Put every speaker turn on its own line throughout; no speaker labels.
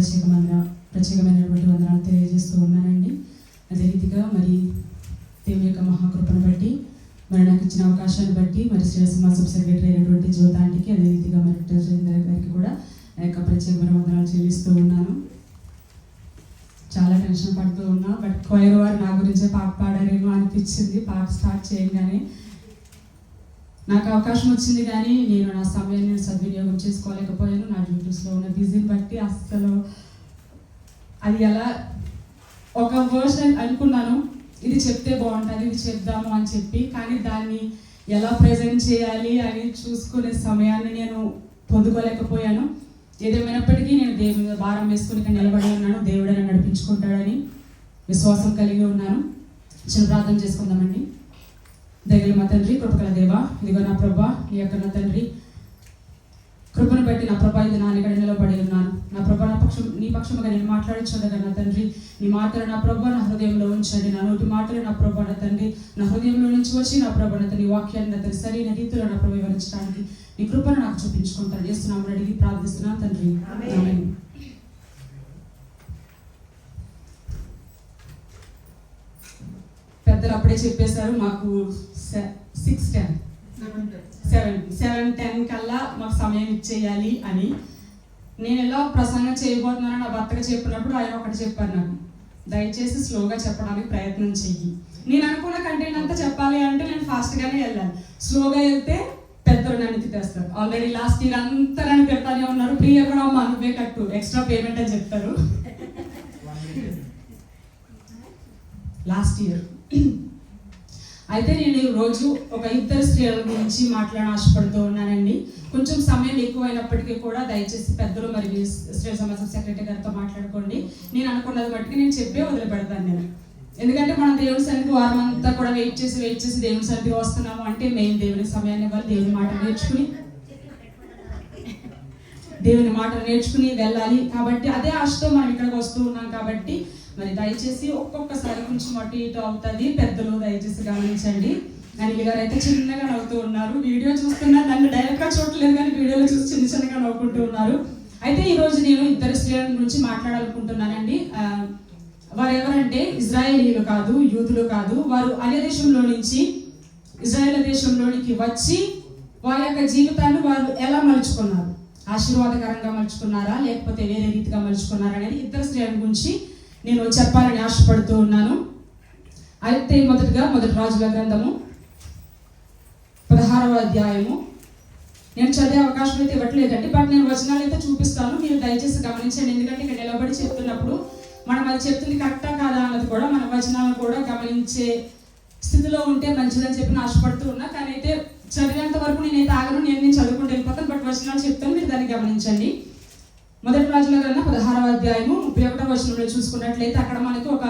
ప్రత్యేకమైన ప్రత్యేకమైనటువంటి వందనాలు తెలియజేస్తూ ఉన్నానండి. అదే రీతిగా మరి దేవుని యొక్క మహాకృపను బట్టి మరి నాకు ఇచ్చిన అవకాశాన్ని బట్టి మరి శ్రీ సమాజం సెక్రటరీ అయినటువంటి జ్యోతాంటికి అదే రీతిగా మరి ట్రెజరీందర్ గారికి కూడా నా యొక్క ప్రత్యేకమైన వందనాలు చెల్లిస్తూ ఉన్నాను. చాలా టెన్షన్ పడుతూ ఉన్నా బట్ కోయర్ వారు నా గురించే పాట పాడారేమో అనిపించింది. పాట స్టార్ట్ చేయగానే నాకు అవకాశం వచ్చింది కానీ నేను నా సమయాన్ని సద్వినియోగం చేసుకోలేకపోయాను. నా డ్యూటీస్లో ఉన్న బిజీని బట్టి అస్సలు అది ఎలా ఒక వర్షన్ అనుకున్నాను. ఇది చెప్తే బాగుంటుంది ఇది చెప్దాము అని చెప్పి కానీ దాన్ని ఎలా ప్రజెంట్ చేయాలి అని చూసుకునే సమయాన్ని నేను పొందుకోలేకపోయాను. ఏదేమైనప్పటికీ నేను దేవుని మీద భారం వేసుకుని ఇక్కడ నిలబడి ఉన్నాను. దేవుడని నడిపించుకుంటాడని విశ్వాసం కలిగి ఉన్నాను. చిన్న ప్రార్థన చేసుకుందామండి. దయగల మా తండ్రి కృపగల దేవ. ఇదిగో నా ప్రభా నీ యొక్క నా తండ్రి. కృపను బట్టి నా ప్రభా ఇది నా ఇక్కడ నిలబడి ఉన్నాను. నా ప్రభా నా పక్షం నీ పక్షముగా నేను మాట్లాడించుండగా నా తండ్రి. నీ మాటలు నా ప్రభా నా హృదయంలో ఉంచండి. నా నోటి మాటలు నా ప్రభా నా తండ్రి. నా హృదయంలో నుంచి వచ్చి నా ప్రభా నా తండ్రి వాక్యాన్ని నా తండ్రి సరైన రీతిలో నా ప్రభు వివరించడానికి నీ కృపను నాకు చూపించుకుంటాను చేస్తున్నాము అడిగి ప్రార్థిస్తున్నాను తండ్రి. పెద్దలు అప్పుడే చెప్పేశారు మాకు six ten seven seven ten కల్లా మాకు సమయం ఇచ్చేయాలి అని. నేను ఎలా ప్రసంగం చేయబోతున్నానో నా భర్తగా చెప్పినప్పుడు ఆయన ఒకటి చెప్పారు నాకు దయచేసి స్లోగా చెప్పడానికి ప్రయత్నం చెయ్యి. నేను అనుకున్న కంటెంట్ అంతా చెప్పాలి అంటే నేను ఫాస్ట్గానే వెళ్ళాలి. స్లోగా వెళ్తే పెద్దలు నన్ను తిట్టేస్తారు. ఆల్రెడీ లాస్ట్ ఇయర్ అంతా నన్ను తిడతానే ఉన్నారు. ప్రియ కూడా అమ్మ నువ్వే కట్టు. ఎక్స్ట్రా పేమెంట్ అని చెప్తారు. లాస్ట్ ఇయర్ అయితే నేను రోజు ఒక ఇద్దరు స్త్రీల గురించి మాట్లాడ ఆశపడుతూ ఉన్నానండి. కొంచెం సమయం ఎక్కువైనప్పటికీ కూడా దయచేసి పెద్దలు మరియు స్త్రీ సమాజం సెక్రటరీ గారితో మాట్లాడుకోండి. నేను అనుకున్నది మట్టుకు నేను చెప్పే వదిలిపెడతాను నేను. ఎందుకంటే మనం దేవుని సన్నిధి వారం అంతా కూడా వెయిట్ చేసి వెయిట్ చేసి దేవుని సన్నిధి వస్తున్నాము అంటే మెయిన్ దేవుని సమయాన్ని ఇవ్వాలి దేవుని మాట నేర్చుకుని. దేవుని మాట నేర్చుకుని వెళ్ళాలి. కాబట్టి అదే ఆశతో మనం ఇక్కడికి వస్తూ ఉన్నాం కాబట్టి మరి దయచేసి ఒక్కొక్కసారి కొంచెం అటు ఇటు అవుతుంది. పెద్దలు దయచేసి గమనించండి. అనిల్ గారు అయితే చిన్నగా నవ్వుతూ ఉన్నారు. వీడియో చూస్తున్నా నన్ను డైరెక్ట్గా చూడలేదు కానీ వీడియోలో చూసి చిన్న చిన్నగా నవ్వుకుంటూ ఉన్నారు. అయితే ఈ రోజు నేను ఇద్దరు స్త్రీల గురించి మాట్లాడాలనుకుంటున్నానండి. వారు ఎవరంటే ఇజ్రాయేలీలు కాదు యూదులు కాదు వారు అన్య దేశంలో నుంచి ఇజ్రాయేల్ దేశంలోనికి వచ్చి వారి యొక్క జీవితాన్ని వారు ఎలా మలుచుకున్నారు? ఆశీర్వాదకరంగా మలుచుకున్నారా? లేకపోతే వేరే రీతిగా మలుచుకున్నారా అనేది ఇద్దరు స్త్రీల గురించి నేను చెప్పాలని ఆశపడుతూ ఉన్నాను. అయితే మొదటిగా మొదటి రాజుల గ్రంథము పదహారవ అధ్యాయము. నేను చదివే అవకాశం అయితే ఇవ్వట్లేదండి బట్ నేను వచనాలు అయితే చూపిస్తాను. మీరు దయచేసి గమనించండి. ఎందుకంటే ఇక్కడ నిలబడి చెప్తున్నప్పుడు మనం అది చెప్తుంది కరెక్టా కాదా అన్నది కూడా మన వచనాలను కూడా గమనించే స్థితిలో ఉంటే మంచిదని చెప్పి ఆశపడుతూ ఉన్నా. కానీ అయితే చదివేంత వరకు నేనైతే ఆగను. నేను నేను చదువుకుంటూ వెళ్ళిపోతాను. బట్ వచనాలు చెప్తాను. మీరు దాన్ని గమనించండి. మొదటి రాజుల గ్రంథం పదహారవ అధ్యాయము ముప్పై ఒకటవ వచనంలో చూసుకున్నట్లయితే అక్కడ మనకు ఒక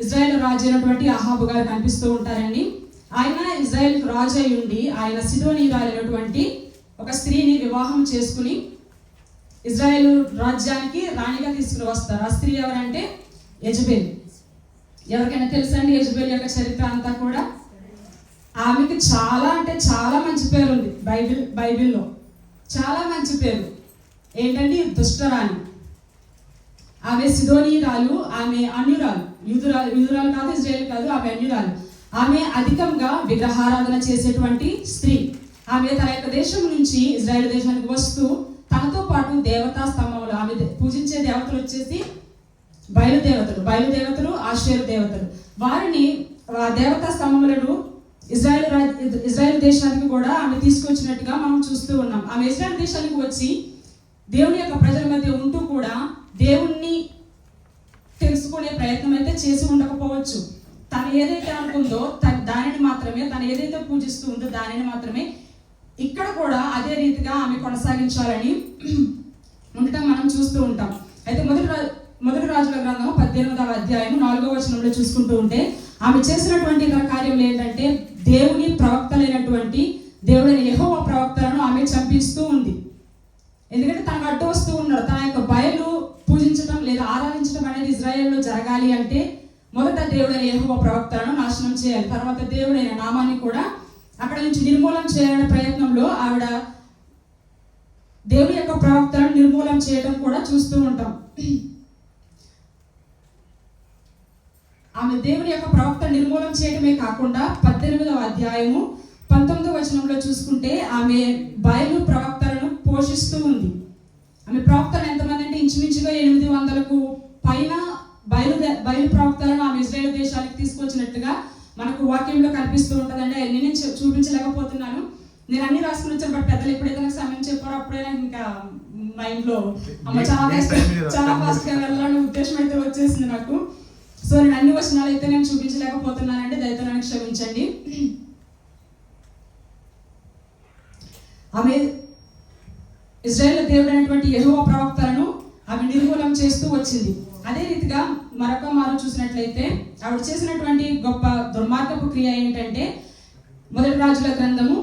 ఇజ్రాయెల్ రాజు అయినటువంటి అహాబు గారు కనిపిస్తూ ఉంటారండి. ఆయన ఇజ్రాయెల్ రాజు అయి ఉండి ఆయన సిడోనీరాలైనటువంటి ఒక స్త్రీని వివాహం చేసుకుని ఇజ్రాయెల్ రాజ్యానికి రాణిగా తీసుకుని వస్తారు. ఆ స్త్రీ ఎవరంటే యజబేల్. ఎవరికైనా తెలుసండి యజబేల్ యొక్క చరిత్ర అంతా కూడా? ఆమెకి చాలా అంటే చాలా మంచి పేరు ఉంది బైబిల్ బైబిల్లో. చాలా మంచి పేరు. ఏంటంటే దుష్టరాణి. ఆమె సిదోనీరాలు ఆమె అన్యురాలు. యూదురాలు యూదురాలు కాదు ఇజ్రాయల్ కాదు ఆమె అన్యురాలు. ఆమె అధికంగా విగ్రహారాధన చేసేటువంటి స్త్రీ. ఆమె తన యొక్క దేశం నుంచి ఇజ్రాయెల్ దేశానికి వస్తూ తనతో పాటు దేవతా స్తంభములు ఆమె పూజించే దేవతలు వచ్చేసి బయలుదేవతలు బయలుదేవతలు ఆశ్చర్య దేవతలు. వారిని దేవతా స్తంభములను ఇజ్రాయెల్ రాజ్ ఇజ్రాయెల్ దేశానికి కూడా ఆమె తీసుకొచ్చినట్టుగా మనం చూస్తూ ఉన్నాం. ఆమె ఇజ్రాయెల్ దేశానికి వచ్చి దేవుని యొక్క ప్రజల మధ్య ఉంటూ కూడా దేవుణ్ణి తెలుసుకునే ప్రయత్నం అయితే చేసి ఉండకపోవచ్చు. తను ఏదైతే అనుకుందో తన దానిని మాత్రమే తను ఏదైతే పూజిస్తూ ఉందో దానిని మాత్రమే ఇక్కడ కూడా అదే రీతిగా ఆమె కొనసాగించాలని ఉండటం మనం చూస్తూ ఉంటాం. అయితే మొదటి మొదటి రాజుల గ్రంథం పద్దెనిమిదవ అధ్యాయం నాలుగవ వచనంలో చూసుకుంటూ ఉంటే ఆమె చేసినటువంటి ఇతర కార్యములు ఏంటంటే దేవుని ప్రవక్తలైనటువంటి దేవుడైన యెహోవ ప్రవక్తలను ఆమె చంపిస్తూ ఉంది. ఎందుకంటే తనకు అడ్డు వస్తూ ఉన్నాడు. తన యొక్క బయలు పూజించడం లేదా ఆరాధించడం అనేది ఇజ్రాయెల్లో జరగాలి అంటే మొదట దేవుడైన యెహోవా ప్రవక్తలను నాశనం చేయాలి. తర్వాత దేవుడైన నామాన్ని కూడా అక్కడ నుంచి నిర్మూలన చేయాలనే ప్రయత్నంలో ఆవిడ దేవుడి యొక్క ప్రవక్తలను నిర్మూలన చేయడం కూడా చూస్తూ ఉంటాం. ఆమె దేవుని యొక్క ప్రవక్త నిర్మూలన చేయడమే కాకుండా పద్దెనిమిదవ అధ్యాయము పంతొమ్మిదవ వచనంలో చూసుకుంటే ఆమె బయలు ప్రవక్తలను పోషిస్తూ ఉంది. ఆమె ప్రవక్తలు ఎంతమంది అంటే ఇంచుమించుగా ఎనిమిది వందలకు పైన బయలు బయలు ప్రవక్తలను ఆమె ఇజ్రాయేల్ దేశానికి తీసుకొచ్చినట్టుగా మనకు వాక్యంలో కనిపిస్తూ ఉంటుందండి. అన్ని నేను చూపించలేకపోతున్నాను. నేను అన్ని రాసుకుని వచ్చాను బట్ పెద్దలు ఎప్పుడైతే నాకు సమయం చెప్పారో అప్పుడే నాకు ఇంకా మైండ్లో అమ్మ చాలా చాలా
time
ఫాస్ట్గా
మీద.
వెళ్ళాలనే ఉద్దేశం అయితే వచ్చేసింది నాకు. సో నేను అన్ని వచనాలు అయితే నేను చూపించలేకపోతున్నానండి. దయతో నన్ను క్షమించండి. ఆమె ఇజ్రాయేల్ దేవుడు అయినటువంటి ప్రవక్తలను ఆమె నిర్మూలం చేస్తూ వచ్చింది. అదే రీతిగా మరొక మారు చూసినట్లయితే ఆవిడ చేసినటువంటి గొప్ప దుర్మార్గపు క్రియ ఏంటంటే మొదటి రాజుల గ్రంథము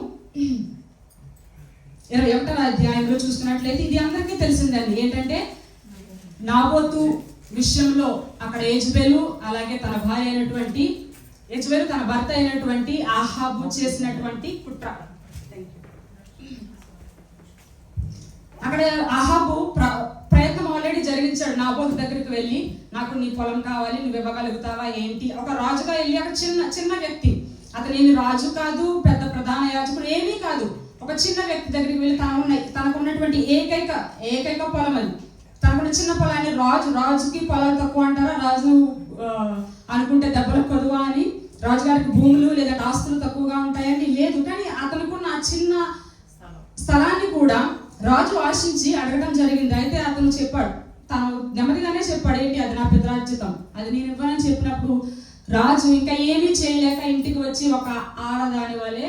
ఇరవై ఒకటవ అధ్యాయంలో చూసుకున్నట్లయితే ఇది అందరికీ తెలిసిందండి. ఏంటంటే నాబోతు విషయంలో అక్కడ యజ్బేలు అలాగే తన భార్య అయినటువంటి యజ్బేలు తన భర్త అయినటువంటి ఆహాబు చేసినటువంటి కుట్ర. అక్కడ ఆహాబు ప్ర- ప్రయత్నం ఆల్రెడీ జరిగించాడు. నాబోతు దగ్గరికి వెళ్ళి నాకు నీ పొలం కావాలి నువ్వు ఇవ్వగలుగుతావా ఏంటి? ఒక రాజుగా వెళ్ళి ఒక చిన్న చిన్న వ్యక్తి. అతను ఏమి రాజు కాదు పెద్ద ప్రధాన యాజకుడు ఏమీ కాదు. ఒక చిన్న వ్యక్తి దగ్గరికి వెళ్ళి తన ఉన్న తనకు ఉన్నటువంటి ఏకైక ఏకైక పొలం అది. తనకున్న చిన్న పొలాన్ని రాజు రాజుకి పొలాలు తక్కువ అంటారా? రాజు అనుకుంటే దెబ్బలకు కొదువా అని? రాజుగారికి భూములు లేదా ఆస్తులు తక్కువగా ఉంటాయని లేదు. కానీ అతనుకున్న ఆ చిన్న స్థలాన్ని కూడా రాజు ఆశించి అడగడం జరిగింది. అయితే అతను చెప్పాడు తను నెమ్మదిగానే చెప్పాడు ఏంటి అది నా పితరార్జితం? అది నేను ఇవ్వనని చెప్పినప్పుడు రాజు ఇంకా ఏమీ చేయలేక ఇంటికి వచ్చి ఒక ఆడదాని వలె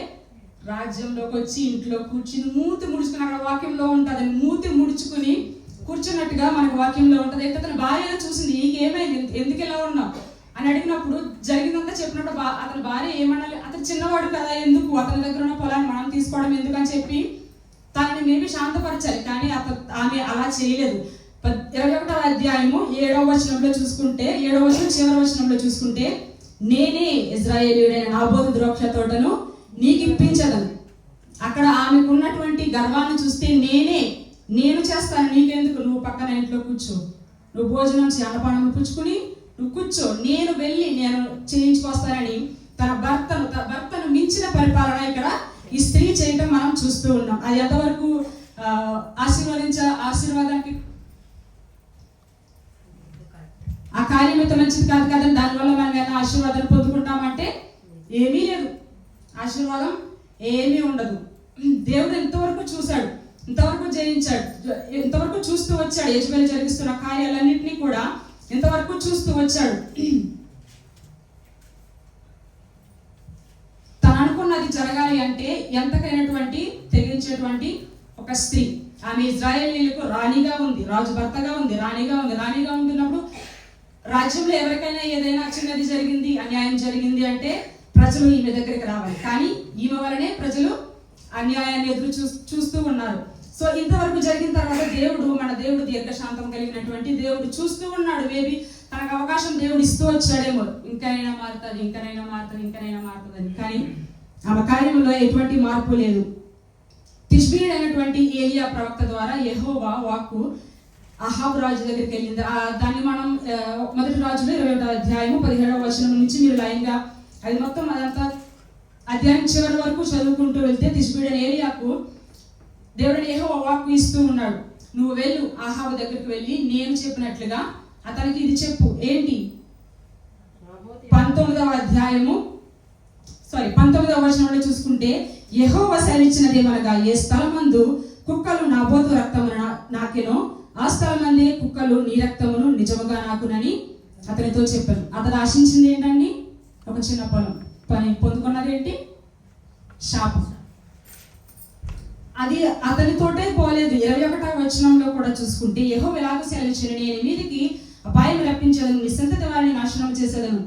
రాజ్యంలోకి వచ్చి ఇంట్లో కూర్చుని మూతి ముడుచుకుని అక్కడ వాక్యంలో ఉంటుంది. మూతి ముడుచుకుని కూర్చున్నట్టుగా మనకు వాక్యంలో ఉంటుంది. అయితే అతను భార్య చూసింది నీకేమైంది? ఎందుకు ఇలా ఉన్నావు? అని అడిగినప్పుడు జరిగిందంతా చెప్పినప్పుడు అతని భార్య ఏమనాలి అతను చిన్నవాడు కదా ఎందుకు? అతని దగ్గర ఉన్న పొలాన్ని మనం తీసుకోవడం ఎందుకని చెప్పి తనని మేమే శాంతపరచాలి. కానీ అత ఆమె అలా చేయలేదు. ఇరవై ఒకటవ అధ్యాయము ఏడవ వచనంలో చూసుకుంటే ఏడవ వచనం చివరి వచనంలో చూసుకుంటే నేనే ఇజ్రాయేలీయుడైన నాబోధ ద్రాక్ష తోటను నీకు ఇప్పించదను అక్కడ ఆమెకున్నటువంటి గర్వాన్ని చూస్తే నేనే నేను చేస్తాను నీకెందుకు? నువ్వు పక్కన ఇంట్లో కూర్చో. నువ్వు భోజనం అన్నపానం పుచ్చుకుని నువ్వు కూర్చో. నేను వెళ్ళి నేను చేయించుకొస్తానని తన భర్తను తన భర్తను మించిన పరిపాలన ఇక్కడ ఈ స్త్రీ చేయటం మనం చూస్తూ ఉన్నాం. అది ఎంతవరకు ఆశీర్వదించ ఆశీర్వాదానికి? ఆ కార్యం అయితే మంచిది కాదు కదా దానివల్ల మనం ఏమైనా ఆశీర్వాదాలు పొందుకుంటామంటే ఏమీ లేదు. ఆశీర్వాదం ఏమీ ఉండదు. దేవుడు ఎంతవరకు చూశాడు ఇంతవరకు జయించాడు ఇంతవరకు చూస్తూ వచ్చాడు. యజమాని జరిగిస్తున్న కార్యాలన్నింటినీ కూడా ఇంతవరకు చూస్తూ వచ్చాడు. జరగాలి అంటే ఎంతకైనటువంటి తెగించేటువంటి ఒక స్త్రీ. ఆమె ఇజ్రాయేలీలకు రాణిగా ఉంది రాజు భర్తగా ఉంది రాణిగా ఉంది రాణిగా ఉంటున్నప్పుడు రాజ్యంలో ఎవరికైనా ఏదైనా చిన్నది జరిగింది అన్యాయం జరిగింది అంటే ప్రజలు ఈమె దగ్గరికి రావాలి. కానీ ఈమె వలనే ప్రజలు అన్యాయాన్ని ఎదురు చూ చూస్తూ ఉన్నారు. సో ఇంతవరకు జరిగిన తర్వాత దేవుడు మన దేవుడు దీర్ఘశాంతం కలిగినటువంటి దేవుడు చూస్తూ ఉన్నాడు. మేబీ తనకు అవకాశం దేవుడు ఇస్తూ వచ్చాడేమో. ఇంకనైనా మారుతుంది ఇంకనైనా మారుతుంది ఇంకనైనా మారుతుంది కానీ ఆమె కార్యంలో ఎటువంటి మార్పు లేదు. తిష్బీడ్ అయినటువంటి ఏలియా ప్రవక్త ద్వారా యహోవా వాక్కు అహాబ్ రాజు దగ్గరికి వెళ్ళింది. ఆ దాన్ని మనం మొదటి రాజులో ఇరవై ఒకటో అధ్యాయము పదిహేడవ వచనం నుంచి మీరు లైన్గా అది మొత్తం అదంతా అధ్యాయం చివరి వరకు చదువుకుంటూ వెళ్తే తిష్బీడ్ అనే ఏలియాకు దేవుడిని ఏహో వాక్కు ఇస్తూ ఉన్నాడు. నువ్వు వెళ్ళు ఆహాబు దగ్గరికి వెళ్ళి నేను చెప్పినట్లుగా అతనికి ఇది చెప్పు. ఏంటి? పంతొమ్మిదవ అధ్యాయము సారీ పంతొమ్మిదవ వచనంలో చూసుకుంటే యెహోవా సెలవిచ్చినదేమనగా ఏ స్థలమందు కుక్కలు నా బోతు రక్తమును నాకెనో ఆ స్థలమందే కుక్కలు నీ రక్తమును నిజముగా నాకునని అతనితో చెప్పాను. అతను ఆశించింది ఏంటండి? ఒక చిన్న పొలం పని పొందుకున్నదేంటి షాపు శాపం. అది అతనితోటే పోలేదు. ఇరవై ఒకటవ వచనంలో కూడా చూసుకుంటే యహో ఎలాగో సెలవిచ్చిన నేను మీదికి అపాయం రప్పించదను నీ సంతతి వారిని నాశనం చేసేదను.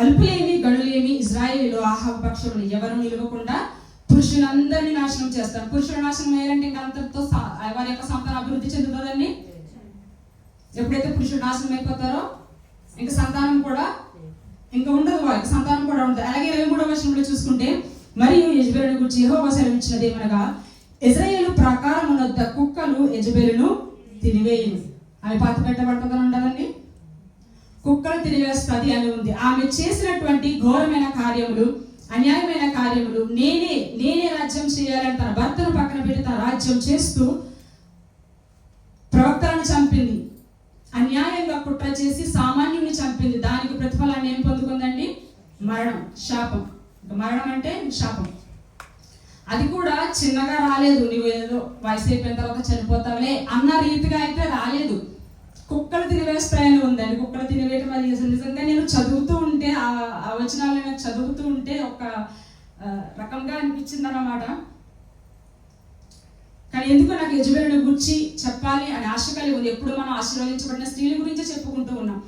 అల్పులేమి గడులేమి ఇజ్రాయేలీలో ఆహాబ పక్షములు ఎవరు నిలవకుండా పురుషులందరినీ నాశనం చేస్తారు. పురుషుల నాశనం అయ్యారంటే ఇంకా అంతటితో వారి యొక్క సంతానం అభివృద్ధి చెందుతుందండి? ఎప్పుడైతే పురుషుడు నాశనం అయిపోతారో ఇంకా సంతానం కూడా ఇంకా ఉండదు వారికి సంతానం కూడా ఉండదు. అలాగే ఇరవై మూడవ వచనంలో చూసుకుంటే మరియు యజ్బేరుని గురించి యెహోవా సెలవిచ్చినది ఏమనగా ఇజ్రాయేల్ ప్రాకారం ఉన్న కుక్కలు యజబెలును తినివేయను. అవి పాత పెట్టబడుతుందని ఉండదండి కుక్కలు తిరిగేస్తుంది అని ఉంది. ఆమె చేసినటువంటి ఘోరమైన కార్యములు అన్యాయమైన కార్యములు నేనే నేనే రాజ్యం చేయాలని తన భర్తను పక్కన పెట్టి తన రాజ్యం చేస్తూ ప్రవక్తలను చంపింది. అన్యాయంగా కుట్ర చేసి సామాన్యుని చంపింది. దానికి ప్రతిఫలాన్ని ఏం పొందుకుందండి? మరణం శాపం. మరణం అంటే శాపం. అది కూడా చిన్నగా రాలేదు. నువ్వు ఏదో వయసు అయిపోయిన తర్వాత చనిపోతావులే అన్న రీతిగా అయితే రాలేదు. కుక్కలు తినివేస్తాయని ఉందండి. కుక్కలు తినివేయటం అది అసలు నిజంగా నేను చదువుతూ ఉంటే ఆ వచనాలు నేను చదువుతూ ఉంటే ఒక రకంగా అనిపించింది అన్నమాట కానీ ఎందుకు నాకు యజమానుని గురించి చెప్పాలి అని ఆశ కలిగి ఉంది. ఎప్పుడు మనం ఆశీర్వదించబడిన స్త్రీల గురించే చెప్పుకుంటూ ఉన్నాం.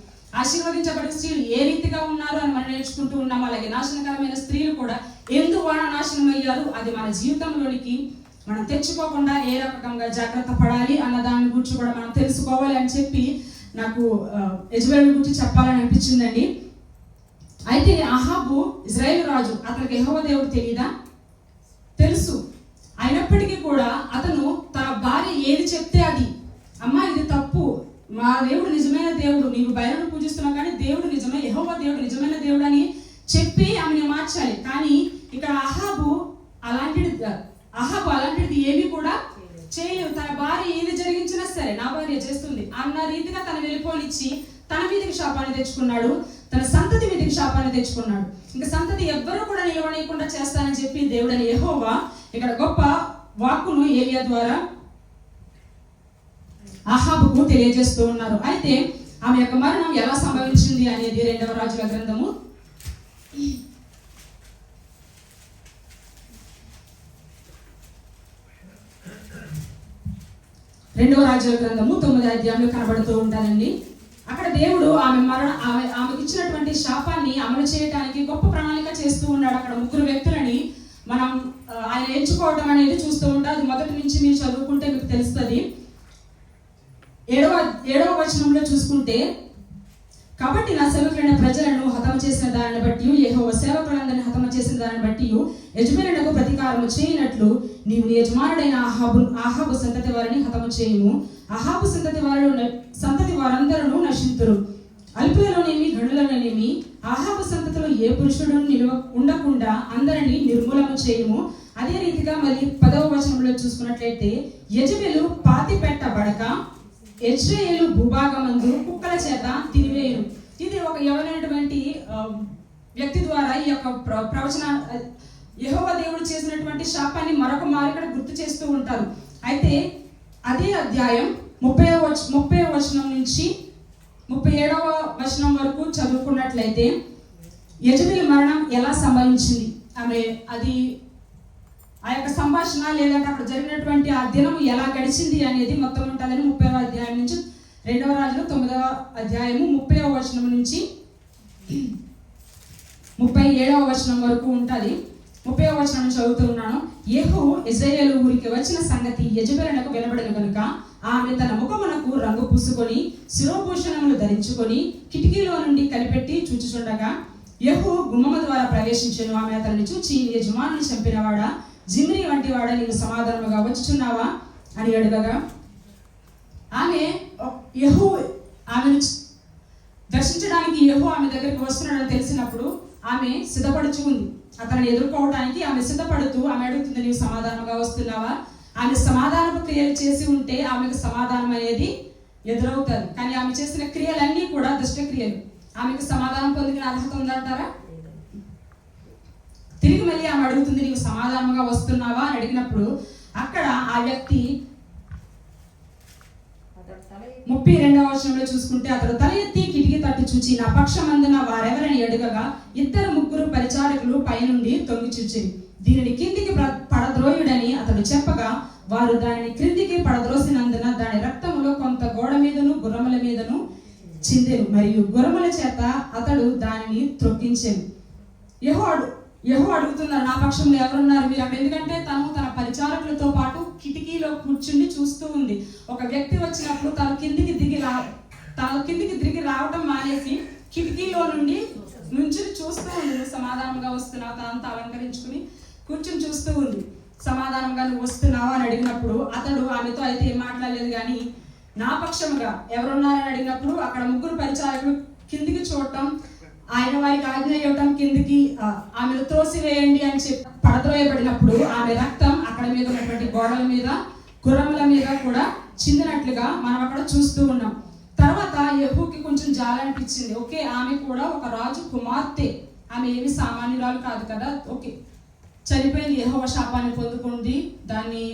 ఆశీర్వదించబడిన స్త్రీలు ఏ రీతిగా ఉన్నారు అని మనం నేర్చుకుంటూ ఉన్నాం. అలాగే నాశనకరమైన స్త్రీలు కూడా ఎందుకు వాళ్ళ నాశనం అయ్యారు అది మన జీవితంలోనికి మనం తెచ్చుకోకుండా ఏ రకంగా జాగ్రత్త పడాలి అన్న దాని గురించి కూడా మనం తెలుసుకోవాలి అని చెప్పి నాకు ఆ, గురించి చెప్పాలని అనిపించిందండి. అయితే అహాబు ఇజ్రాయేల్ రాజు అతనికి యహోవ దేవుడు తెలియదా తెలుసు. అయినప్పటికీ కూడా అతను తన భార్య ఏది చెప్తే అది. అమ్మా ఇది తప్పు. మా దేవుడు నిజమైన దేవుడు నీవు బయలును పూజిస్తున్నావు కానీ దేవుడు నిజమే యహోవ దేవుడు నిజమైన దేవుడు అని చెప్పి ఆమెను మార్చాలి. కానీ ఇక్కడ అహాబు అలాంటిది అహాబు అలాంటిది ఏమీ కూడా చేయలేదు. తన భార్య ఏది జరిగించినా సరే నా భార్య చేస్తుంది. అన్న రీతిగా తన వెళ్ళిపోనిచ్చి తన మీదకి శాపాన్ని తెచ్చుకున్నాడు. తన సంతతి మీదకి శాపాన్ని తెచ్చుకున్నాడు. ఇంకా సంతతి ఎవ్వరూ కూడా నిలవనీయకుండా చేస్తానని చెప్పి దేవుడని ఎహోవా ఇక్కడ గొప్ప వాక్కును ఏలియా ద్వారా అహాబుకు తెలియజేస్తూ ఉన్నారు. అయితే ఆమె యొక్క మరణం ఎలా సంభవించింది అనేది రెండవ రాజుల గ్రంథము రెండవ రాజ్యాల గ్రంథము తొమ్మిది అధ్యాయంలో కనబడుతూ ఉంటానండి అక్కడ దేవుడు ఆమె మరణ ఆమె ఆమెకి ఇచ్చినటువంటి శాపాన్ని అమలు చేయడానికి గొప్ప ప్రణాళిక చేస్తూ ఉన్నాడు అక్కడ ముగ్గురు వ్యక్తులని. మనం ఆయన ఎంచుకోవడం అనేది చూస్తూ ఉంటాం. అది మొదటి నుంచి మీరు చదువుకుంటే మీకు తెలుస్తుంది. ఏడవ ఏడవ వచనంలో చూసుకుంటే కాబట్టి నా సేవకులైన ప్రజలను హతము చేసిన దానిని బట్టి యహో సేవకులందరిని హతము చేసిన దానిని బట్టి యజమానులకు ప్రతీకారము చేయనట్లు నీవు యజమానుడైన ఆహాబు ఆహాబు సంతతి వారిని హతము చేయము. ఆహాబు సంతతి వారు సంతతి వారందరూ నశింతురు. అల్పులలోనేమి గణులలోనేమి ఆహాబు సంతతిలో ఏ పురుషుడు నిలువ ఉండకుండా అందరినీ నిర్మూలము చేయము. అదే రీతిగా మరి పదవ వచనంలో చూసుకున్నట్లయితే యజమేలు పాతి పెట్టబడక ఎజ్రేయేలు భూభాగమందు కుక్కల చేత తినివేయును. ఇది ఒక ఎవరైనటువంటి వ్యక్తి ద్వారా ఈ యొక్క ప్ర- ప్రవచన యహోవ దేవుడు చేసినటువంటి శాపాన్ని మరొక మారు ఇక్కడ గుర్తు చేస్తూ ఉంటారు. అయితే అదే అధ్యాయం ముప్పై వచ ముప్పై వచనం నుంచి ముప్పై ఏడవ వచనం వరకు చదువుకున్నట్లయితే యజబెల్ మరణం ఎలా సంభవించింది? ఆమె అది ఆ యొక్క సంభాషణ లేదంటే అక్కడ జరిగినటువంటి ఆ దినం ఎలా గడిచింది అనేది మొత్తం ఉంటుందని ముప్పై అధ్యాయం నుంచి రెండవ రాజులో తొమ్మిదవ అధ్యాయము ముప్పై వచనం నుంచి ముప్పై ఏడవ వచనం వరకు ఉంటుంది. ముప్పై వచనం చదువుతూ ఉన్నాను. ఏహో ఇజ్రాయేల్ ఊరికి వచ్చిన సంగతి యజబెలకు వినబడిన కనుక ఆమె తన ముఖమునకు రంగు పూసుకొని శిరోభూషణములు ధరించుకొని కిటికీలో నుండి కనిపెట్టి చూచుచుండగా యహో గుమ్మము ద్వారా ప్రవేశించను. ఆమె అతన్ని చూచి యజమానుని చంపినవాడా? జిమ్రి వంటి వాడ నీవు సమాధానముగా వచ్చుచున్నావా అని అడగగా ఆమె యహో ఆమెను దర్శించడానికి యహో ఆమె దగ్గరికి వస్తున్నాడని తెలిసినప్పుడు ఆమె సిద్ధపడుచు ఉంది. అతన్ని ఎదుర్కోవడానికి ఆమె సిద్ధపడుతూ ఆమె అడుగుతుంది నీవు సమాధానంగా వస్తున్నావా? ఆమె సమాధానపు క్రియలు చేసి ఉంటే ఆమెకు సమాధానం అనేది ఎదురవుతుంది. కానీ ఆమె చేసిన క్రియలన్నీ కూడా దుష్టక్రియలు ఆమెకు సమాధానం పొందిన అర్హత ఉందంటారా? తిరిగి మళ్ళీ ఆమె అడుగుతుంది నీవు సమాధానంగా వస్తున్నావా? అని అడిగినప్పుడు అక్కడ ఆ వ్యక్తి ముప్పై రెండవ వర్షంలో చూసుకుంటే అతడు తల ఎత్తి కిటికీ తట్టు చూచి నా పక్షమందున వారెవరని అడుగగా ఇద్దరు ముగ్గురు పరిచారకులు పైనుండి తొంగి చూచిరి. దీనిని కిందికి పడద్రోయుడని అతడు చెప్పగా వారు దానిని క్రిందికి పడద్రోసినందున దాని రక్తములో కొంత గోడ మీదను గుర్రముల మీదను చిందెను మరియు గుర్రముల చేత అతడు దానిని త్రొక్కించెను. యహో అడు యహో అడుగుతున్నారు నా పక్షంలో ఎవరున్నారు మీరు? ఎందుకంటే తను తన పరిచారకులతో పాటు కిటికీలో కూర్చుని చూస్తూ ఉంది. ఒక వ్యక్తి వచ్చినప్పుడు తను కిందికి దిగి రా తను కిందికి దిగి రావటం మానేసి కిటికీలో నుండి నుంచి చూస్తూ ఉంది. సమాధానంగా వస్తున్నావు తనంతా అలంకరించుకుని కూర్చుని చూస్తూ ఉంది. సమాధానంగా నువ్వు వస్తున్నావా అని అడిగినప్పుడు అతడు ఆమెతో అయితే ఏం మాట్లాడలేదు కానీ నా పక్షముగా ఎవరున్నారని అడిగినప్పుడు అక్కడ ముగ్గురు పరిచారకులు కిందికి చూడటం ఆయన వారికి ఆజ్ఞ ఇవ్వటం కిందికి ఆమెను త్రోసివేయండి అని చెప్పి పడద్రోయబడినప్పుడు ఆమె రక్తం అక్కడ మీద ఉన్నటువంటి గోడల మీద గుర్రముల మీద కూడా చిందినట్లుగా మనం అక్కడ చూస్తూ ఉన్నాం. తర్వాత యహూకి కొంచెం జాలి అనిపించింది. ఓకే ఆమె కూడా ఒక రాజు కుమార్తె. ఆమె ఏమి సామాన్యురాలు కాదు కదా? ఓకే. చనిపోయింది యహోవ శాపాన్ని పొందుకుంది. దాన్ని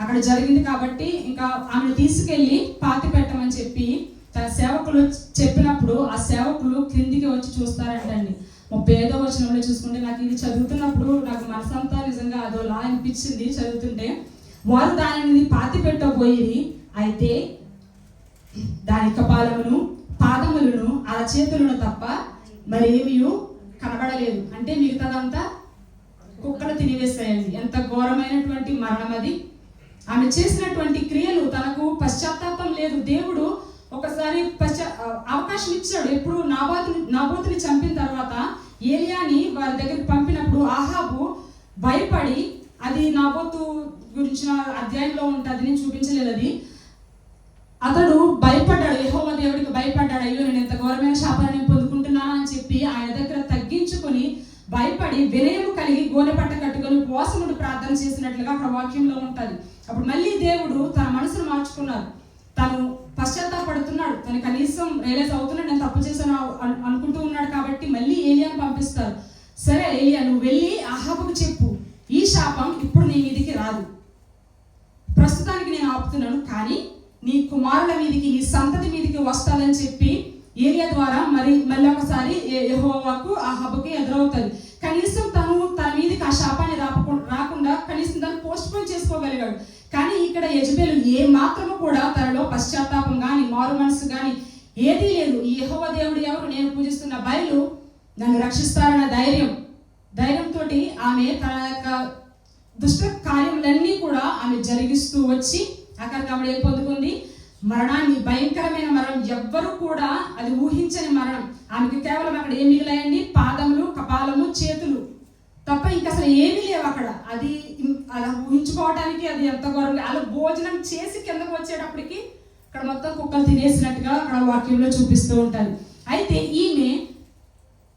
అక్కడ జరిగింది కాబట్టి ఇంకా ఆమెను తీసుకెళ్ళి పాతి పెట్టమని చెప్పి తన సేవకులు చెప్పినప్పుడు ఆ సేవకులు క్రిందికి వచ్చి చూస్తారంటండి. ముప్పై ఐదో వచనంలో చూసుకుంటే నాకు ఇది చదువుతున్నప్పుడు నాకు మనసంతా నిజంగా అదో లా అనిపించింది చదువుతుంటే. వారు దానిని పాతి పెట్టబోయి అయితే దాని కపాలమును పాదములను అరచేతులను తప్ప మరేమీ కనబడలేదు. అంటే మిగతాదంతా కుక్కలు తినివేస్తాయండి ఎంత ఘోరమైనటువంటి మరణం అది ఆమె చేసినటువంటి క్రియలు తనకు పశ్చాత్తాపం లేదు. దేవుడు ఒకసారి పశ్చ అవకాశం ఇచ్చాడు. ఎప్పుడు నాబాతుని నాబోతుని చంపిన తర్వాత ఏలియాని వారి దగ్గరికి పంపినప్పుడు ఆహాబు భయపడి అది నాబోతు గురించిన అధ్యాయంలో ఉంటుంది నేను చూపించలేదు అది. అతడు భయపడ్డాడు. యెహోవా దేవుడికి భయపడ్డాడు. అయ్యో నేను ఎంత ఘోరమైన శాపాన్ని పొందుకుంటున్నాను అని చెప్పి ఆయన దగ్గర తగ్గించుకొని భయపడి వినయము కలిగి గోనె పట్ట కట్టుకొని ఉపవాసముడు ప్రార్థన చేసినట్లుగా అక్కడ వాక్యంలో ఉంటుంది. అప్పుడు మళ్ళీ దేవుడు తన మనసును మార్చుకున్నారు తను పశ్చాత్తాపడుతున్నాడు. తను కనీసం రియలైజ్ అవుతున్నాడు నేను తప్పు చేశాను అనుకుంటూ ఉన్నాడు కాబట్టి మళ్ళీ ఏలియాను పంపిస్తారు. సరే ఏలియా నువ్వు వెళ్ళి అహాబుకు చెప్పు. ఈ శాపం ఇప్పుడు నీ మీదికి రాదు. ప్రస్తుతానికి నేను ఆపుతున్నాను కానీ నీ కుమారుల మీదికి నీ సంతతి మీదికి వస్తాదని చెప్పి ఏరియా ద్వారా మరి మళ్ళీ ఒకసారి యహోవాకు ఆ హబ్బకి ఎదురవుతుంది. కనీసం తను తన మీదకి ఆ శాపాన్ని రాకుండా రాకుండా కనీసం దాన్ని పోస్ట్ పోన్ చేసుకోగలిగాడు. కానీ ఇక్కడ యజబేలు ఏ మాత్రము కూడా తనలో పశ్చాత్తాపం కానీ మారు మనసు కానీ ఏదీ లేదు. ఈ యహోవ దేవుడు ఎవరు? నేను పూజిస్తున్న బయలు నన్ను రక్షిస్తారన్న ధైర్యం. ధైర్యంతో ఆమె తన యొక్క దుష్ట కార్యములన్నీ కూడా ఆమె జరిగిస్తూ వచ్చి అక్కడికి ఆవిడ ఏం పొందుకుంది. మరణాన్ని భయంకరమైన మరణం. ఎవ్వరు కూడా అది ఊహించని మరణం. ఆమెకి కేవలం అక్కడ ఏం మిగిలాయండి? పాదములు కపాలము చేతులు. తప్ప ఇంక అసలు ఏమీ లేవు అక్కడ. అది అలా ఊహించుకోవడానికి అది ఎంత గౌరవం అలా భోజనం చేసి కిందకు వచ్చేటప్పటికి అక్కడ మొత్తం కుక్కలు తినేసినట్టుగా అక్కడ వాక్యంలో చూపిస్తూ ఉంటారు. అయితే ఈమె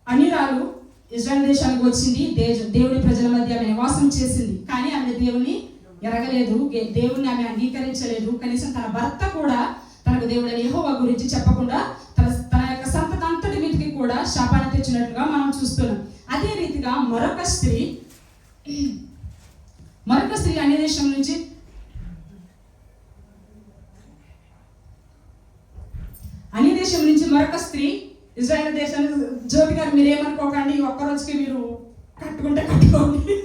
అనిరాలు ఇజ్రాయల్ దేశానికి వచ్చింది. దే- దేవుడి ప్రజల మధ్య ఆమె నివాసం చేసింది. కానీ ఆమె దేవుని ఎరగలేదు దేవుణ్ణి ఆమె అంగీకరించలేదు. కనీసం తన భర్త కూడా తనకు దేవుడు యెహోవా గురించి చెప్పకుండా తన తన యొక్క సంతతి అంతటి మీదకి కూడా శాపాన్ని తెచ్చినట్లుగా మనం చూస్తున్నాం. అదే రీతిగా మరొక స్త్రీ మరొక స్త్రీ అన్య దేశం నుంచి అన్య దేశం నుంచి మరొక స్త్రీ ఇజ్రాయెల్ దేశానికి జ్యోతి గారు మీరు ఏమనుకోకండి ఒక్క రోజుకి మీరు కట్టుకుంటే కట్టుకోండి.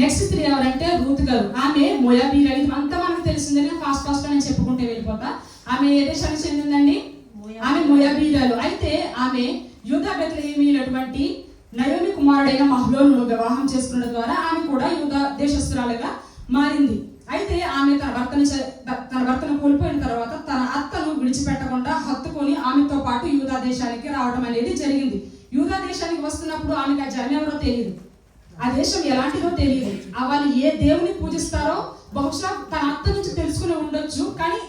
నెక్స్ట్ స్త్రీ ఎవరంటే రూత్ గారు. ఆమె మొయాబీర్ అని అంతా మనకు తెలిసిందని ఫాస్ట్ ఫాస్ట్ నేను చెప్పుకుంటే వెళ్ళిపోతా. ఆమె ఏ దేశానికి చెందిందండి? ఆమె మొయాబీరాలు అయితే ఆమె యూదా బెత్లహేమీలటువంటి నయోమి కుమారుడైన మహ్లోను వివాహం చేసుకున్న ద్వారా ఆమె కూడా యూదా దేశస్తురాలుగా మారింది. అయితే ఆమె తన భర్తను తన భర్తను కోల్పోయిన తర్వాత తన అత్తను విడిచిపెట్టకుండా హత్తుకొని ఆమెతో పాటు యూదా దేశానికి రావడం అనేది జరిగింది. యూదా దేశానికి వస్తున్నప్పుడు ఆమెకు ఆ జనం ఎవరో తెలియదు ఆ దేశం ఎలాంటిదో తెలియదు. ఆ వాళ్ళు ఏ దేవుని పూజిస్తారో బహుశా తన అత్త నుంచి తెలుసుకుని ఉండొచ్చు కానీ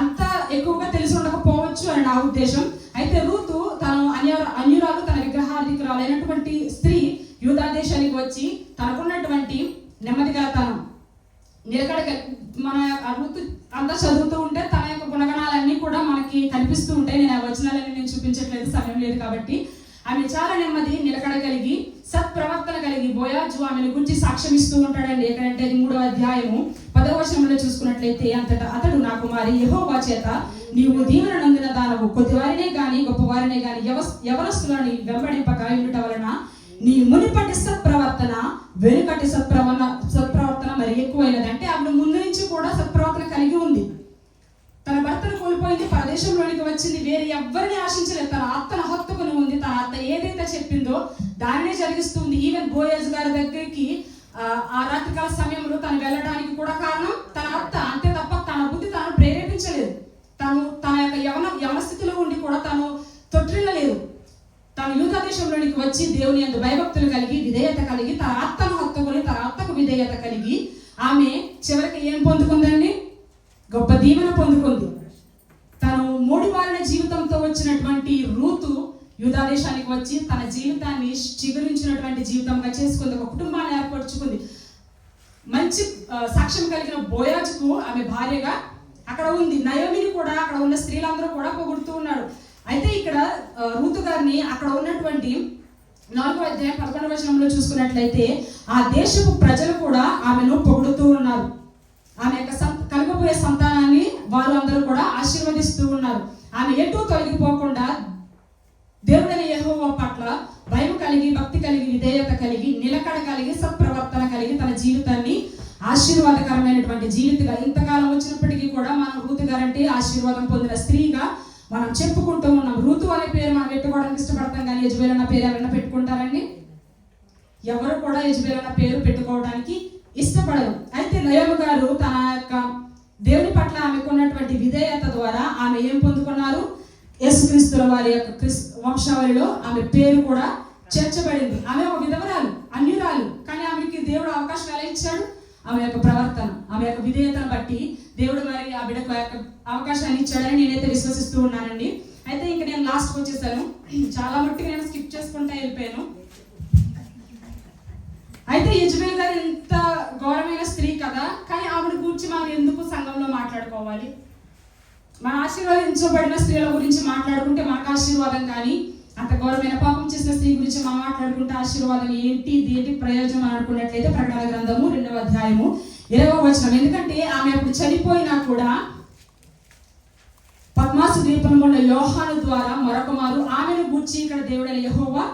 అంత ఎక్కువగా తెలిసి ఉండకపోవచ్చు అని నా ఉద్దేశం. అయితే రూతు తను అన్య అన్యురాలు తన విగ్రహాధికురాలైనటువంటి స్త్రీ యూదా దేశానికి వచ్చి తనకున్నటువంటి నెమ్మదిగా తను. నిలకడ మన ఆ అంతా చదువుతూ ఉంటే తన యొక్క గుణగణాలన్నీ కూడా మనకి కనిపిస్తూ ఉంటాయి. నేను ఆ వచనాలన్నీ నేను చూపించట్లేదు సమయం లేదు కాబట్టి. ఆమె చాలా నెమ్మది నిలకడ కలిగి సత్ప్రవర్తన కలిగి బోయాజు ఆమెను గురించి సాక్ష్యం ఇస్తూ ఉంటాడండి. ఎక్కడంటే అది మూడో అధ్యాయము పదవ వచనంలో చూసుకున్నట్లయితే అంతటా అతడు నా కుమారి యహోవా చేత నీవు దీవెన నందిన దానవు కొద్దివారినే గాని గొప్పవారినే గాని యవ ఎవరస్తులని వెంబడింపక ఉండుట వలన నీ మునిపటి సత్ప్రవర్తన వెనుకటి సత్ప్రవర్తన సత్ప్రవర్తన మరి ఎక్కువైనది. అంటే ఆమె ముందు నుంచి కూడా సత్ప్రవర్తన కలిగి ఉంది. తన భర్తను కోల్పోయింది ప్రదేశంలోనికి వచ్చింది వేరే ఎవ్వరిని ఆశించలేదు. తన ఆత్మను హత్తుకుని ఉంది తన అత్త ఏదైతే చెప్పిందో దానినే జరిగిస్తుంది. ఈవెన్ బోయజ్ గారి దగ్గరికి ఆ, రాత్రికాల సమయంలో తను వెళ్ళడానికి కూడా కారణం తన అత్త అంతే తప్ప తన బుద్ధి తాను ప్రేరేపించలేదు. తను తన యొక్క యవన యవన స్థితిలో ఉండి కూడా తను తొట్టిల్లలేదు. తను యూత దేశంలోనికి వచ్చి దేవుని అందు భయభక్తులు కలిగి విధేయత కలిగి తన ఆత్మను హత్తుకొని తన అత్తకు విధేయత కలిగి ఆమె చివరికి ఏం పొందుకుందండి? గొప్ప దీవెన పొందుకుంది. తను మూడు వారిన జీవితంతో వచ్చినటువంటి రూతు యూదా దేశానికి వచ్చి తన జీవితాన్ని చిగురించినటువంటి జీవితంగా చేసుకుంది. ఒక కుటుంబాన్ని ఏర్పరచుకుంది. మంచి సాక్ష్యం కలిగిన బోయాజ్కు ఆమె భార్యగా అక్కడ ఉంది. నయోమిని కూడా అక్కడ ఉన్న స్త్రీలందరూ కూడా పొగుడుతూ ఉన్నారు. అయితే ఇక్కడ రూతు గారిని అక్కడ ఉన్నటువంటి నాలుగో అధ్యాయం పదకొండవ వచనంలో చూసుకున్నట్లయితే ఆ దేశపు ప్రజలు కూడా ఆమెను పొగుడుతూ ఉన్నారు. ఆమె యొక్క రాబోయే సంతానాన్ని వారు అందరూ కూడా ఆశీర్వదిస్తూ ఉన్నారు. ఆమె ఎటు తొలగిపోకుండా దేవుడైన యెహోవా పట్ల భయం కలిగి భక్తి కలిగి విధేయత కలిగి నిలకడ కలిగి సత్ప్రవర్తన కలిగి తన జీవితాన్ని ఆశీర్వాదకరమైనటువంటి జీవితంగా ఇంతకాలం వచ్చినప్పటికీ కూడా మనం రూతు గారంటే ఆశీర్వాదం పొందిన స్త్రీగా మనం చెప్పుకుంటూ ఉన్నాం. ఋతు అనే పేరు మనం పెట్టుకోవడానికి ఇష్టపడతాం కానీ యజబేల్ అన్న పేరు ఎవరైనా పెట్టుకుంటారండి? ఎవరు కూడా యజబేల్ అన్న పేరు పెట్టుకోవడానికి ఇష్టపడరు. అయితే నయోమ గారు తన యొక్క దేవుని పట్ల ఆమెకు ఉన్నటువంటి విధేయత ద్వారా ఆమె ఏం పొందుకున్నారు? యేసుక్రీస్తుల వారి యొక్క క్రిస్ వంశావళిలో ఆమె పేరు కూడా చేర్చబడింది. ఆమె ఒక విధవరాలు అన్యురాలు. కానీ ఆమెకి దేవుడు అవకాశం ఎలా ఇచ్చాడు? ఆమె యొక్క ప్రవర్తన ఆమె యొక్క విధేయతను బట్టి దేవుడు మరి ఆ బిడ్డకు యొక్క అవకాశాన్ని ఇచ్చాడని నేనైతే విశ్వసిస్తూ ఉన్నానండి. అయితే ఇంక నేను లాస్ట్కి వచ్చేసాను. చాలా మట్టుకు నేను స్కిప్ చేసుకుంటా వెళ్ళిపోయాను. అయితే యజ్బేల్ గారు ఎంత ఘోరమైన స్త్రీ కదా కానీ ఆవిడ గురించి మనం ఎందుకు సంఘంలో మాట్లాడుకోవాలి? మన ఆశీర్వదించబడిన స్త్రీల గురించి మాట్లాడుకుంటే మనకు ఆశీర్వాదం కానీ అంత ఘోరమైన పాపం చేసిన స్త్రీ గురించి మనం మాట్లాడుకుంటే ఆశీర్వాదం ఏంటి దేటి ప్రయోజనం అనుకున్నట్లయితే ప్రకటన గ్రంథము రెండవ అధ్యాయము ఇరవై వచనం. ఎందుకంటే ఆమె అప్పుడు చనిపోయినా కూడా పద్మాసు ద్వీపంలో ఉన్న యోహాను ద్వారా మరొక మారు ఆమెను గూర్చి ఇక్కడ దేవుడైన యహోవా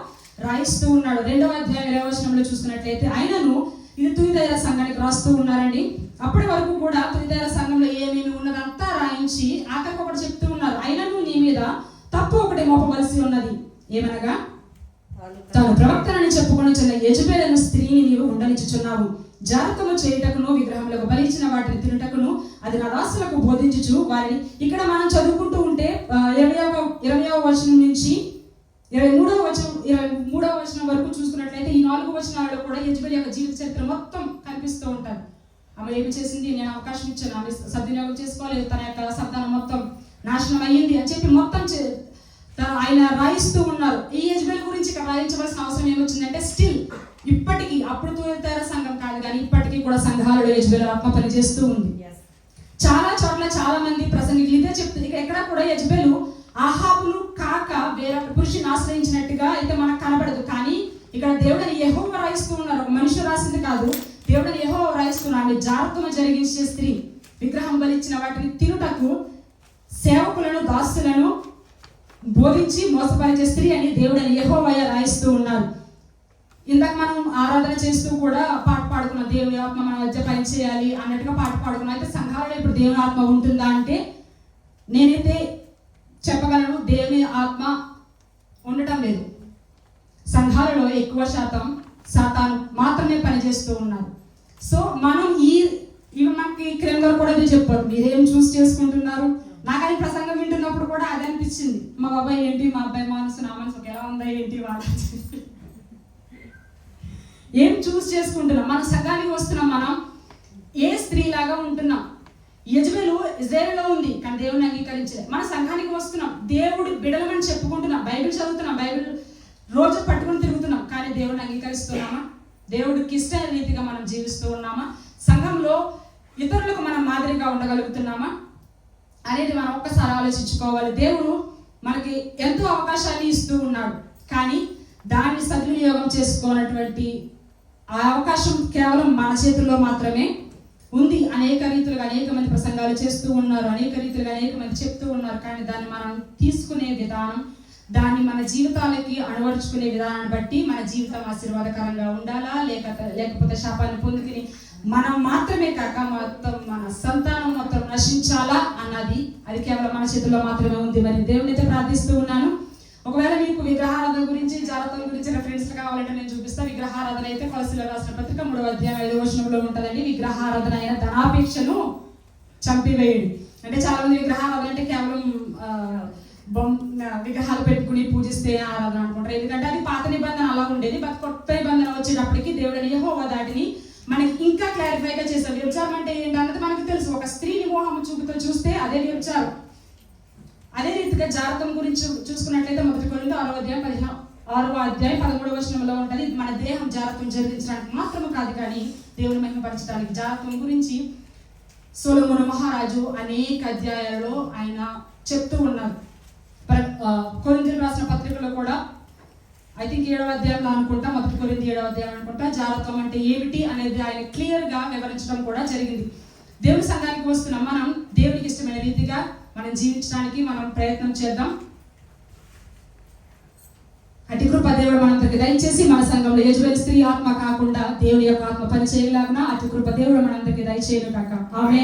రాయిస్తూ ఉన్నాడు. రెండవ అధ్యాయం ఇరవై వచనంలో చూసుకున్నట్లయితే ఆయనను ఇది తుయిదైర సంఘానికి రాస్తూ ఉన్నారండి. అప్పటి వరకు కూడా తుయిదైర సంఘంలో ఏమేమి ఉన్నదంతా రాయించి ఆఖరికి ఒకటి చెప్తూ ఉన్నారు. అయినను నీ మీద తప్పు ఒకటి మోపవలసి ఉన్నది. ఏమనగా తాను ప్రవక్తనని చెప్పుకొని చిన్న యజబేలను స్త్రీని నీవు ఉండనిచ్చుచున్నావు. జాతకము చేయుటకును విగ్రహములకు బలిచిన వాటిని తినుటకును అది నా దాసులకు బోధించుచు. వారిని ఇక్కడ మనం చదువుకుంటూ ఉంటే ఆ, ఇరవయవ ఇరవయవ వచనం నుంచి ఇరవై మూడవ వచనం ఇరవై మూడవ వచనం వరకు చూసుకున్నట్లయితే ఈ నాలుగు వచనాలలో కూడా యజబేల్ యొక్క జీవిత చరిత్ర మొత్తం కనిపిస్తూ ఉంటారు ఆమె ఏమి చేసింది? నేను అవకాశం ఇచ్చాను. ఆమె సద్వినియోగం చేసుకోలేదు తన యొక్క సంతానం మొత్తం నాశనం అయ్యింది అని చెప్పి మొత్తం ఆయన రాయిస్తూ ఉన్నారు. ఈ యజ్బేల్ గురించి ఇక్కడ రాయించవలసిన అవసరం ఏమొచ్చిందంటే స్టిల్ ఇప్పటికీ అప్పుడు తూయతార సంఘం కాదు కానీ ఇప్పటికీ కూడా సంఘాలలో యజ్బేల్ ఆత్మ పనిచేస్తూ ఉంది. చాలా చోట్ల చాలా మంది ప్రసంగికులు ఇదే చెప్తుంది ఇక్కడ ఎక్కడ కూడా యజ్బేలు ఆహాబును కాక వేరొక పురుషుని ఆశ్రయించినట్టుగా అయితే మనకు కనబడదు. కానీ ఇక్కడ దేవుడని యహో రాయిస్తూ ఉన్నారు. ఒక మనిషి రాసింది కాదు. దేవుడని యహో రాయిస్తున్నారు. ఆమె జాగ్రత్తమ జరిగించే స్త్రీ. విగ్రహం బలిచ్చిన వాటిని తినుటకు సేవకులను దాసులను బోధించి మోసపరిచే స్త్రీ అని దేవుడని యహోవయ రాయిస్తూ ఉన్నారు. ఇందాక మనం ఆరాధన చేస్తూ కూడా పాట పాడుకున్నాం. దేవుని ఆత్మ మన మధ్య పని చేయాలి అన్నట్టుగా పాట పాడుకున్నాం. అయితే సంఘాలలో ఇప్పుడు దేవుని ఆత్మ ఉంటుందా అంటే నేనైతే చెప్పగలను. దేవుని ఆత్మ ఉండటం లేదు. సంఘాలలో ఎక్కువ శాతం సాతాను మాత్రమే పనిచేస్తూ ఉన్నారు. సో మనం ఈ ఇవి మనకి క్రిమ్ గారు కూడా ఇది చెప్పారు మీరేం చూస్ చేసుకుంటున్నారు? నాకు అది ప్రసంగం వింటున్నప్పుడు కూడా అది అనిపించింది. మా బాబాయ్ ఏంటి? మా అబ్బాయి మనసు నా మనసు ఎలా ఉందా ఏంటి? వాళ్ళ ఏం చూస్ చేసుకుంటున్నాం? మన సంఘానికి వస్తున్నాం మనం. ఏ స్త్రీలాగా ఉంటున్నాం? యజమేలు ఇజ్రాయేల్లో ఉంది కానీ దేవుని అంగీకరించలే మన సంఘానికి వస్తున్నాం. దేవుడు బిడలమని చెప్పుకుంటున్నాం. బైబిల్ చదువుతున్నాం బైబిల్ రోజు పట్టుకుని తిరుగుతున్నాం. కానీ దేవుడిని అంగీకరిస్తున్నామా? దేవుడికి ఇష్ట రీతిగా మనం జీవిస్తూ ఉన్నామా? సంఘంలో ఇతరులకు మనం మాదిరిగా ఉండగలుగుతున్నామా? అనేది మనం ఒక్కసారి ఆలోచించుకోవాలి. దేవుడు మనకి ఎంతో అవకాశాన్ని ఇస్తూ ఉన్నాడు. కానీ దాన్ని సద్వినియోగం చేసుకోనటువంటి ఆ అవకాశం కేవలం మన చేతుల్లో మాత్రమే ఉంది. అనేక రీతులుగా అనేక మంది ప్రసంగాలు చేస్తూ ఉన్నారు అనేక రీతులుగా అనేక మంది చెప్తూ ఉన్నారు. కానీ దాన్ని మనం తీసుకునే విధానం దాన్ని మన జీవితాలకి అలవరుచుకునే విధానాన్ని బట్టి మన జీవితం ఆశీర్వాదకరంగా ఉండాలా? లేక లేకపోతే శాపాన్ని పొందుకుని మనం మాత్రమే కాక మొత్తం మన సంతానం మొత్తం నశించాలా? అన్నది అది కేవలం మన చేతుల్లో మాత్రమే ఉంది. మరి దేవుని ప్రార్థిస్తూ ఉన్నాను. ఒకవేళ మీకు విగ్రహారాధన గురించి జాగ్రత్తల గురించి రెఫరెన్స్ కావాలంటే నేను చూపిస్తా. విగ్రహారాధన అయితే ఫస్ట్ రాష్ట్ర పత్రిక మూడవ అధ్యాయం ఐదు వచనంలో ఉంటుందండి. విగ్రహారాధన అయిన ధనాపేక్షను చంపివేయండి. అంటే చాలా మంది విగ్రహారాధన అంటే కేవలం విగ్రహాలు పెట్టుకుని పూజిస్తే ఆరాధన అనుకుంటారు. ఎందుకంటే అది పాత నిబంధన అలా ఉండేది. బట్ కొత్త నిబంధన వచ్చేటప్పటికి దేవుడు యెహోవా దాటిని మనకి ఇంకా క్లారిఫైగా చేశారు. వ్యభిచారం అంటే ఏంటన్నది మనకు తెలుసు. ఒక స్త్రీని మోహం చూపుతో చూస్తే అదే వ్యభిచారం. అదే రీతిగా జాతకం గురించి చూసుకున్నట్లయితే మొదటి కొరింది ఆరో అధ్యాయం పదిహేను ఆరో అధ్యాయం పదమూడవ వచనంలో ఉంటుంది మన దేహం జాతకం జరిగించడానికి మాత్రము కాదు కానీ దేవుని మహిమపరచడానికి. జాతకం గురించి సోలమున మహారాజు అనేక అధ్యాయాలలో ఆయన చెప్తూ ఉన్నారు. కొరింతలు రాసిన పత్రికలో కూడా ఐ థింక్ ఏడవ అధ్యాయంలో అనుకుంటా మొదటి కొరింది ఏడవ అధ్యాయం అనుకుంటా జాతకం అంటే ఏమిటి అనేది ఆయన క్లియర్గా వివరించడం కూడా జరిగింది. దేవుని సంఘానికి వస్తున్న మనం దేవునికి ఇష్టమైన రీతిగా మనం జీవించడానికి మనం ప్రయత్నం చేద్దాం. అటు కృప దేవుడు మనందరికి దయచేసి మన సంఘంలో యజువేల్ స్త్రీ ఆత్మ కాకుండా దేవుడి యొక్క ఆత్మ పనిచేయలాగా అటు కృప దేవుడు మనందరికి దయచేయను కాక. ఆమె